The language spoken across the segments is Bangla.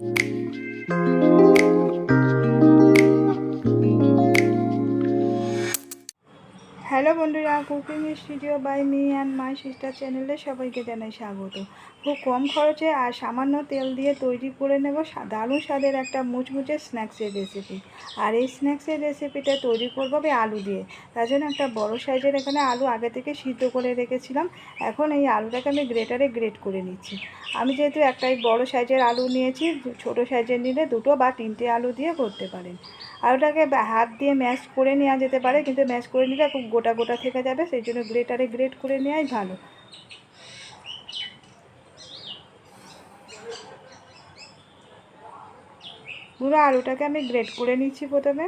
Música হ্যালো বন্ধুরা, cooking studio by me and my sister চ্যানেলে সবাইকে জানাই স্বাগত। খুব কম খরচে আর সামান্য তেল দিয়ে তৈরি করে নেব দারুণ স্বাদের একটা মুচমুচে স্ন্যাক্সের রেসিপি আর এই স্ন্যাক্সের রেসিপিটা তৈরি করব আমি আলু দিয়ে। তার জন্য একটা বড় সাইজের এখানে আলু আগে থেকে সিদ্ধ করে রেখেছিলাম। এখন এই আলুটাকে আমি গ্রেটারে গ্রেট করে নিচ্ছি। আমি যেহেতু একটাই বড় সাইজের আলু নিয়েছি, ছোট সাইজের নিলে দুটো বা তিনটে আলু দিয়ে করতে পারেন। আলুটাকে হাত দিয়ে ম্যাশ করে নেওয়া যেতে পারে, কিন্তু ম্যাশ করে নিলে খুব গোটা গোটা থেকে যাবে, সেই জন্য গ্রেটারে গ্রেট করে নেওয়াই ভালো। পুরো আলুটাকে আমি গ্রেট করে নিচ্ছি প্রথমে।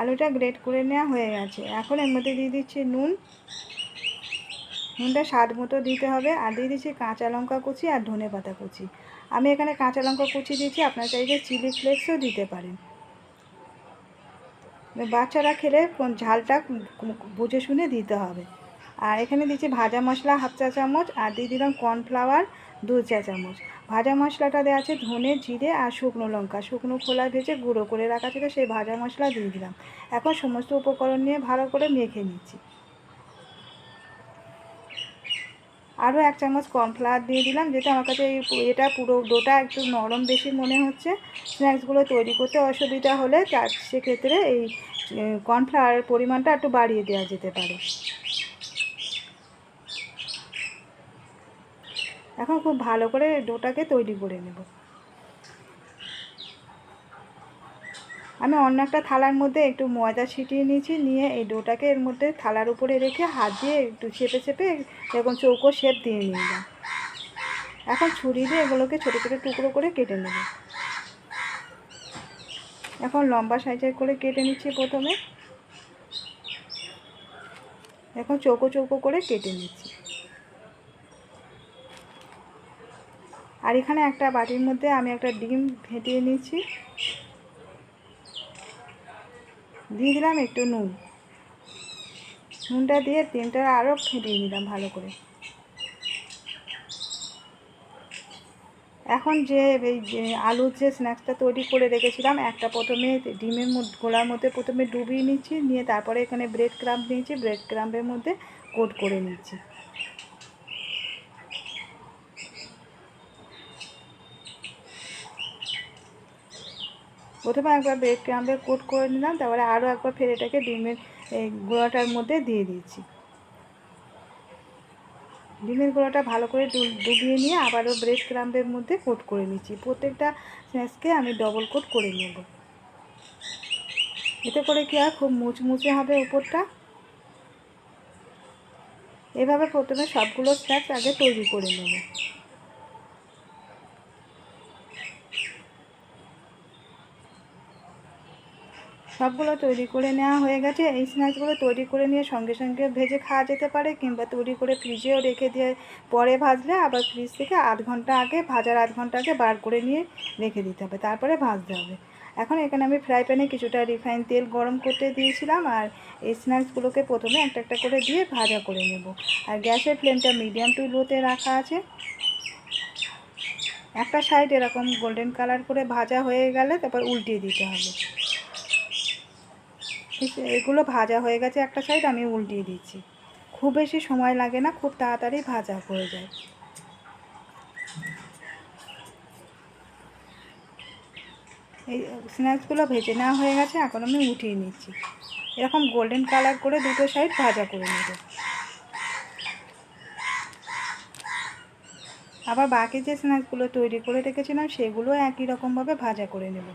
আলুটা গ্রেট করে নেওয়া হয়ে গেছে। এখন এর মধ্যে দিয়ে দিচ্ছি নুন। নুনটা স্বাদ মতো দিতে হবে। আর দিয়ে দিচ্ছি কাঁচা লঙ্কা কুচি আর ধনে পাতা কুচি। আমি এখানে কাঁচা লঙ্কা কুচি দিচ্ছি আপনার চাইলে চিলি ফ্লেক্সও দিতে পারেন। বাচ্চারা খেলে ঝালটা বুঝে শুনে দিতে হবে। আর এখানে দিচ্ছি ভাজা মশলা হাফ চা চামচ আর দিয়ে দিলাম কর্নফ্লাওয়ার দু চা চামচ। ভাজা মশলাটা দেওয়া আছে ধনে, জিরে আর শুকনো লঙ্কা। শুকনো খোলা ভেজে গুঁড়ো করে রাখা ছিল সেই ভাজা মশলা দিয়ে দিলাম। এখন সমস্ত উপকরণ নিয়ে ভালো করে মেখে নিচ্ছি। আরও এক চামচ কর্নফ্লাওয়ার দিয়ে দিলাম, যেটা আমার কাছে এই এটা পুরো ডোটা একটু নরম বেশি মনে হচ্ছে। স্ন্যাক্সগুলো তৈরি করতে অসুবিধা হলে তার সেক্ষেত্রে এই কর্নফ্লাওয়ারের পরিমাণটা একটু বাড়িয়ে দেওয়া যেতে পারে। এখন খুব ভালো করে ডোটাকে তৈরি করে নেব। আমি অন্য একটা থালার মধ্যে একটু ময়দা ছিটিয়ে নিয়েছি, নিয়ে এই ডোটাকে এর মধ্যে থালার উপরে রেখে হাত দিয়ে একটু চেপে চেপে এরকম চৌকো শেপ দিয়ে নিলাম। এখন ছুরি দিয়ে এগুলোকে ছোটো ছোটো টুকরো করে কেটে নেব। এখন লম্বা সাইজের করে কেটে নিচ্ছি প্রথমে। এখন চৌকো চৌকো করে কেটে নিচ্ছি। আর এখানে একটা বাটির মধ্যে আমি একটা ডিম ফেটিয়ে নিচ্ছি। দিয়ে দিলাম একটু নুন। নুনটা দিয়ে তেলটা আরও ফেটিয়ে নিলাম ভালো করে। এখন যে এই যে আলুর যে স্ন্যাক্সটা তৈরি করে রেখেছিলাম, একটা প্রথমে ডিমের মধ্যে, গোলার মধ্যে প্রথমে ডুবিয়ে নিচ্ছি, নিয়ে তারপরে এখানে ব্রেড ক্রাম্প নিয়েছি ব্রেড ক্রাম্পের মধ্যে কোট করে নিচ্ছি। প্রথমে একবার ব্রেড ক্রাম্পে কোট করে নিলাম, তারপরে আরও একবার ফের এটাকে ডিমের গোড়াটার মধ্যে দিয়ে দিয়েছি। ডিমের গোড়াটা ভালো করে ডুবিয়ে নিয়ে আবারও ব্রেড ক্রাম্পের মধ্যে কোট করে নিচ্ছি। প্রত্যেকটা স্ন্যাক্সকে আমি ডবল কোট করে নেব। এতে করে কি হয়, খুব মুচমুচে হবে উপরটা এভাবে প্রথমে সবগুলো স্ন্যাক্স আগে তৈরি করে নেব। সবগুলো তৈরি করে নেওয়া হয়ে গেছে। এই স্ন্যাক্সগুলো তৈরি করে নিয়ে সঙ্গে সঙ্গে ভেজে খাওয়া যেতে পারে কিংবা তৈরি করে ফ্রিজেও রেখে দিয়ে পরে ভাজলে আবার ফ্রিজ থেকে আধ ঘণ্টা আগে, ভাজার আধ ঘণ্টা আগে বার করে নিয়ে রেখে দিতে হবে, তারপরে ভাজতে হবে। এখন এখানে আমি ফ্রাই প্যানে কিছুটা রিফাইন তেল গরম করতে দিয়েছিলাম আর এই স্ন্যাক্সগুলোকে প্রথমে একটা একটা করে দিয়ে ভাজা করে নেব। আর গ্যাসের ফ্লেমটা মিডিয়াম টু লোতে রাখা আছে। একটা সাইড এরকম গোল্ডেন কালার করে ভাজা হয়ে গেলে তারপর উল্টিয়ে দিতে হবে। ঠিক এগুলো ভাজা হয়ে গেছে একটা সাইড আমি উল্টিয়ে দিচ্ছি। খুব বেশি সময় লাগে না, খুব তাড়াতাড়ি ভাজা হয়ে যায়। এই স্ন্যাক্সগুলো ভেজে নেওয়া হয়ে গেছে, এখন আমি উঠিয়ে নিচ্ছি। এরকম গোল্ডেন কালার করে দুটো সাইড ভাজা করে নেব। আবার বাকি যে স্ন্যাক্সগুলো তৈরি করে রেখেছিলাম, সেগুলো একই রকমভাবে ভাজা করে নেব।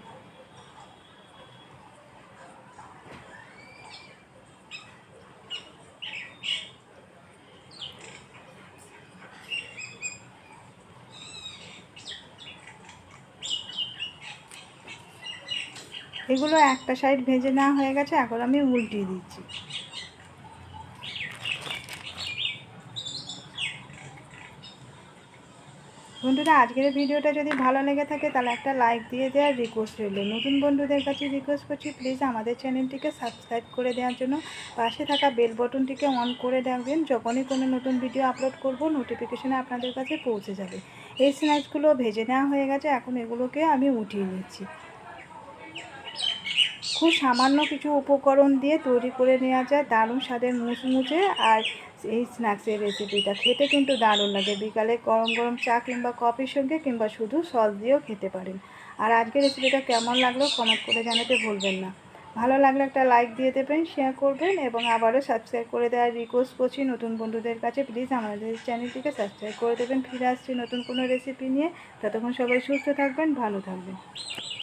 এগুলো একটা সাইড ভেজে নেওয়া হয়ে গেছে, এখন আমি উল্টিয়ে দিচ্ছি। বন্ধুরা, আজকের ভিডিওটা যদি ভালো লেগে থাকে, তাহলে একটা লাইক দিয়ে দেওয়ার রিকোয়েস্ট রইল। নতুন বন্ধুদের কাছে রিকোয়েস্ট করছি প্লিজ আমাদের চ্যানেলটিকে সাবস্ক্রাইব করে দেওয়ার জন্য। পাশে থাকা বেল বটনটিকে অন করে রাখবেন যখনই কোনো নতুন ভিডিও আপলোড করব নোটিফিকেশানে আপনাদের কাছে পৌঁছে যাবে। এই স্ন্যাক্সগুলো ভেজে নেওয়া হয়ে গেছে, এখন এগুলোকে আমি উঠিয়ে নিচ্ছি। খুব সামান্য কিছু উপকরণ দিয়ে তৈরি করে নেওয়া যায়। দারুণ স্বাদের মুচমুচে আর এই স্ন্যাক্সের রেসিপিটা খেতে কিন্তু দারুণ লাগে। বিকালে গরম গরম চা কিংবা কফির সঙ্গে কিংবা শুধু সস দিয়েও খেতে পারেন। আর আজকের রেসিপিটা কেমন লাগল কমেন্ট করে জানাতে ভুলবেন না। ভালো লাগলে একটা লাইক দিয়ে দেবেন শেয়ার করবেন এবং আবারও সাবস্ক্রাইব করে দেওয়ার রিকোয়েস্ট করছি। নতুন বন্ধুদের কাছে প্লিজ আমাদের চ্যানেলটিকে সাবস্ক্রাইব করে দেবেন। ফিরে আসছি নতুন কোনো রেসিপি নিয়ে। ততক্ষণ সবাই সুস্থ থাকবেন, ভালো থাকবেন।